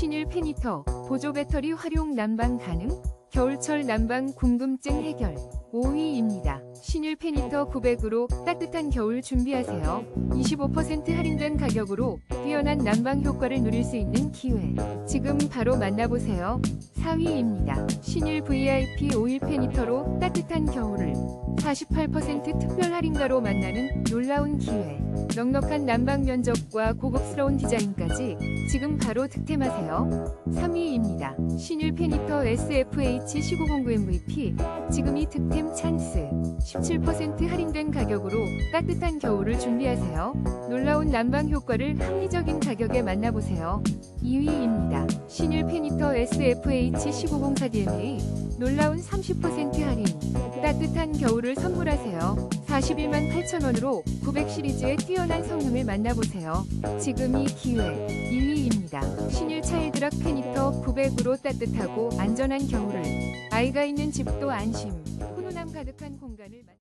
신일 페니터 보조 배터리 활용 난방 가능 겨울철 난방 궁금증 해결 5위입니다. 신일 페니터 900으로 따뜻한 겨울 준비하세요. 25% 할인된 가격으로 뛰어난 난방 효과를 누릴 수 있는 기회. 지금 바로 만나보세요. 4위입니다. 신일 VIP 오일 페니터로 따뜻한 겨울을 48% 특별 할인가로 만나는 놀라운 기회. 넉넉한 난방 면적과 고급스러운 디자인까지 지금 바로 득템하세요. 3위입니다. 신일 페니터 SFH 1909 MVP 지금 이 득템 찬스 17% 할인된 가격으로 따뜻한 겨울을 준비하세요. 놀라운 난방 효과를 합리적인 가격에 만나보세요. 2위입니다. 신일 페니터 SFH 1904DMA 놀라운 30% 할인 따뜻한 겨울을 선물하세요. 41만 8천원으로 900 시리즈의 뛰어난 성능을 만나보세요. 지금 이 기회 1위입니다. 신일 차일드락 페니터 900으로 따뜻하고 안전한 겨울을 아이가 있는 집도 안심 훈훈함 가득한 공간을 만-